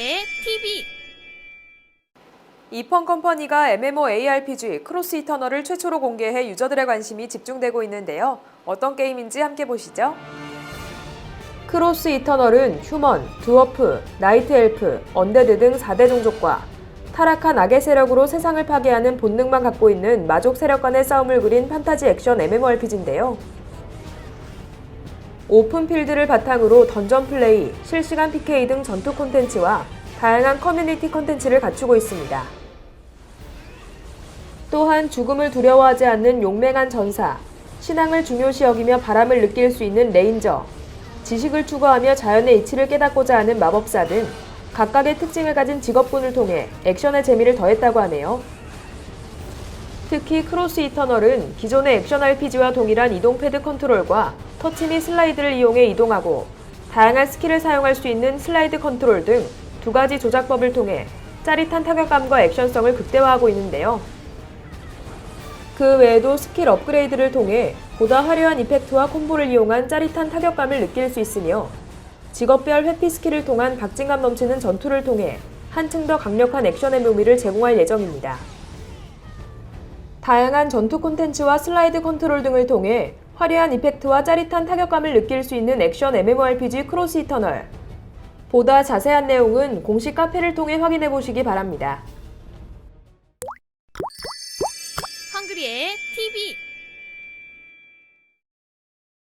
TV 이펀 컴퍼니가 MMOARPG 크로스 이터널을 최초로 공개해 유저들의 관심이 집중되고 있는데요. 어떤 게임인지 함께 보시죠. 크로스 이터널은 휴먼, 두어프, 나이트 엘프, 언데드 등 4대 종족과 타락한 악의 세력으로 세상을 파괴하는 본능만 갖고 있는 마족 세력 간의 싸움을 그린 판타지 액션 MMORPG인데요. 오픈 필드를 바탕으로 던전 플레이, 실시간 PK 등 전투 콘텐츠와 다양한 커뮤니티 콘텐츠를 갖추고 있습니다. 또한 죽음을 두려워하지 않는 용맹한 전사, 신앙을 중요시 여기며 바람을 느낄 수 있는 레인저, 지식을 추구하며 자연의 이치를 깨닫고자 하는 마법사 등 각각의 특징을 가진 직업군을 통해 액션의 재미를 더했다고 하네요. 특히 크로스 이터널은 기존의 액션 RPG와 동일한 이동 패드 컨트롤과 터치 및 슬라이드를 이용해 이동하고 다양한 스킬을 사용할 수 있는 슬라이드 컨트롤 등 두 가지 조작법을 통해 짜릿한 타격감과 액션성을 극대화하고 있는데요. 그 외에도 스킬 업그레이드를 통해 보다 화려한 이펙트와 콤보를 이용한 짜릿한 타격감을 느낄 수 있으며 직업별 회피 스킬을 통한 박진감 넘치는 전투를 통해 한층 더 강력한 액션의 묘미를 제공할 예정입니다. 다양한 전투 콘텐츠와 슬라이드 컨트롤 등을 통해 화려한 이펙트와 짜릿한 타격감을 느낄 수 있는 액션 MMORPG 크로스 이터널. 보다 자세한 내용은 공식 카페를 통해 확인해 보시기 바랍니다. 헝그리의 TV